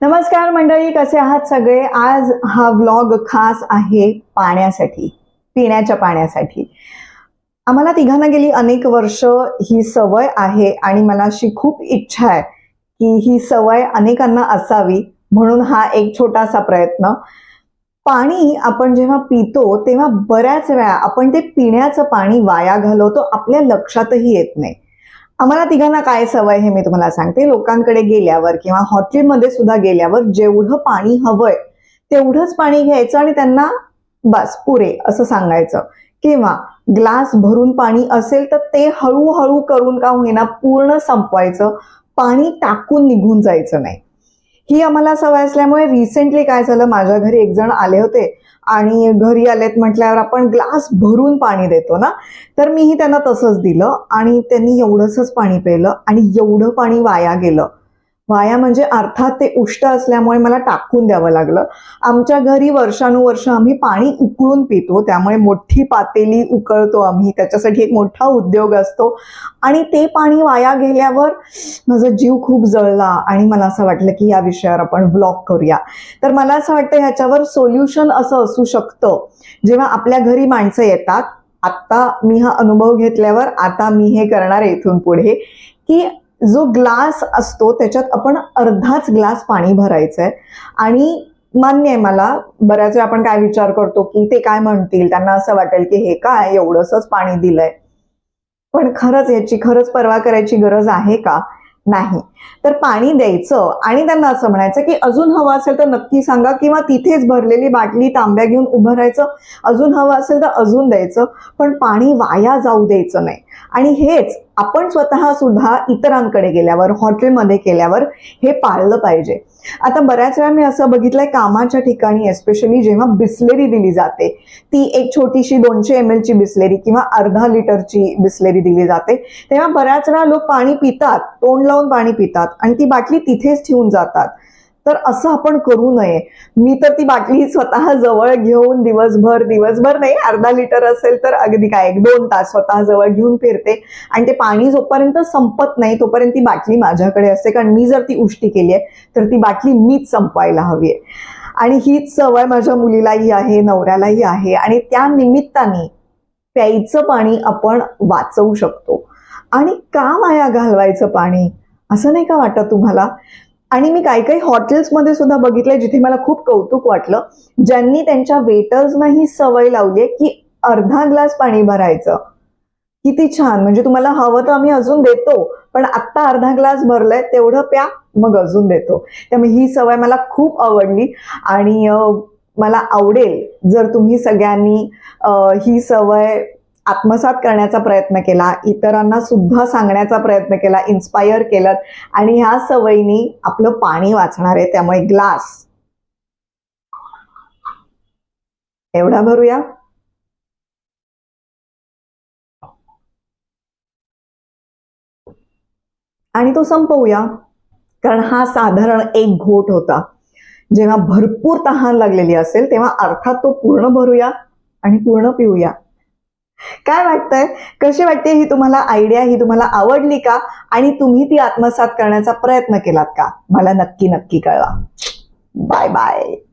नमस्कार मंडळी कसे आहात सगळे? आज हा व्लॉग खास आहे पाण्यासाठी पिण्याच्या पाण्यासाठी. आम्हाला तिघांना गेली अनेक वर्ष ही सवय आहे आणि मला अशी खूप इच्छा आहे की ही सवय अनेकांना असावी म्हणून हा एक छोटासा प्रयत्न. पाणी आपण जेव्हा पितो तेव्हा बऱ्याच वेळा आपण ते पिण्याचं पाणी वाया घालवतो आपल्या लक्षातही येत नाही. आम्हाला तिघांना काय सवय हे मी तुम्हाला सांगते. लोकांकडे गेल्यावर किंवा हॉटेलमध्ये सुद्धा गेल्यावर जेवढं पाणी हवंय तेवढंच पाणी घ्यायचं आणि त्यांना बस पुरे असं सांगायचं. किंवा ग्लास भरून पाणी असेल तर ते हळूहळू करून का होईना पूर्ण संपवायचं. पाणी टाकून निघून जायचं नाही. ही आम्हाला सवय असल्यामुळे रिसेंटली काय झालं माझ्या घरी एक जण आले होते आणि घरी आलेत म्हटल्यावर आपण ग्लास भरून पाणी देतो ना? तर मीही त्यांना तसंच दिलं आणि त्यांनी एवढंसंच पाणी प्यायलं आणि एवढं पाणी वाया गेलं. वाया म्हणजे अर्थात ते उष्ट असल्यामुळे मला टाकून द्यावं लागलं. आमच्या घरी वर्षानुवर्ष आम्ही पाणी उकळून पितो त्यामुळे मोठी पातेली उकळतो आम्ही त्याच्यासाठी एक मोठा उद्योग असतो. आणि ते पाणी वाया गेल्यावर माझा जीव खूप जळला आणि मला असं वाटलं की या विषयावर आपण ब्लॉग करूया. तर मला असं वाटतं ह्याच्यावर सोल्युशन असं असू शकतं. जेव्हा आपल्या घरी माणसं येतात आत्ता मी हा अनुभव घेतल्यावर आता मी हे करणार आहे इथून पुढे की जो ग्लास असतो त्याच्यात आपण अर्धाच ग्लास पाणी भरायचं आहे आणि मान्य आहे मला बऱ्याच वेळा आपण काय विचार करतो की ते काय म्हणतील? त्यांना असं वाटेल की हे काय? एवढंसच पाणी दिलंय. पण खरंच याची खरंच परवा करायची गरज आहे का? नाही. तर पाणी द्यायचं आणि त्यांना असं म्हणायचं की अजून हवं असेल तर नक्की सांगा किंवा तिथेच भरलेली बाटली तांब्या घेऊन उभं राहायचं. अजून हवं असेल तर अजून द्यायचं पण पाणी वाया जाऊ द्यायचं नाही. आणि हेच आपण स्वतः सुद्धा इतरांकडे गेल्यावर हॉटेलमध्ये केल्यावर हे पाळलं पाहिजे. आता बऱ्याच वेळा मी असं बघितलंय कामाच्या ठिकाणी एस्पेशली जेव्हा बिस्लेरी दिली जाते ती एक छोटीशी दोनशे एम एलची बिस्लेरी किंवा अर्धा लिटरची बिस्लेरी दिली जाते तेव्हा बऱ्याच वेळा लोक पाणी पितात तोंड लावून पाणी पितात आणि ती बाटली तिथेच ठेवून जातात. तर असं आपण करू नये. मी तर ती बाटली स्वतः जवळ घेऊन दिवसभर दिवसभर नाही अर्धा लिटर असेल तर अगदी काय एक दोन तास स्वतः जवळ घेऊन फिरते. आणि ते पाणी जोपर्यंत संपत नाही तोपर्यंत ती बाटली माझ्याकडे असते. कारण मी जर ती उष्टी केली आहे तर ती बाटली मीच संपवायला हवी आहे. आणि हीच सवय माझ्या मुलीलाही आहे नवऱ्यालाही आहे. आणि त्या निमित्ताने प्यायचं पाणी आपण वाचवू शकतो. आणि का माया घालवायचं पाणी? असं नाही का वाटत तुम्हाला? आणि मी काही काही हॉटेल्समध्ये सुद्धा बघितलंय जिथे मला खूप कौतुक वाटलं. ज्यांनी त्यांच्या वेटर्सना ही सवय लावली आहे की अर्धा ग्लास पाणी भरायचं. किती छान. म्हणजे तुम्हाला हवं तर आम्ही अजून देतो पण आत्ता अर्धा ग्लास भरलाय तेवढं प्या मग अजून देतो. त्यामुळे ही सवय मला खूप आवडली. आणि मला आवडेल जर तुम्ही सगळ्यांनी ही सवय आत्मसात करण्याचा प्रयत्न केला इतरांना सुद्धा सांगण्याचा प्रयत्न केला इन्स्पायर केलं आणि ह्या सवयीनी आपलं पाणी वाचणार आहे त्यामुळे ग्लास एवढा भरूया? आणि तो संपवूया कारण हा साधारण एक घोट होता. जेव्हा भरपूर तहान लागलेली असेल तेव्हा अर्थात तो पूर्ण भरूया आणि पूर्ण पिऊया. काय वाटतंय? कशी वाटते ही तुम्हाला आयडिया ही तुम्हाला आवडली का? आणि तुम्ही ती आत्मसात करण्याचा प्रयत्न केलात का? मला नक्की नक्की कळवा. Bye bye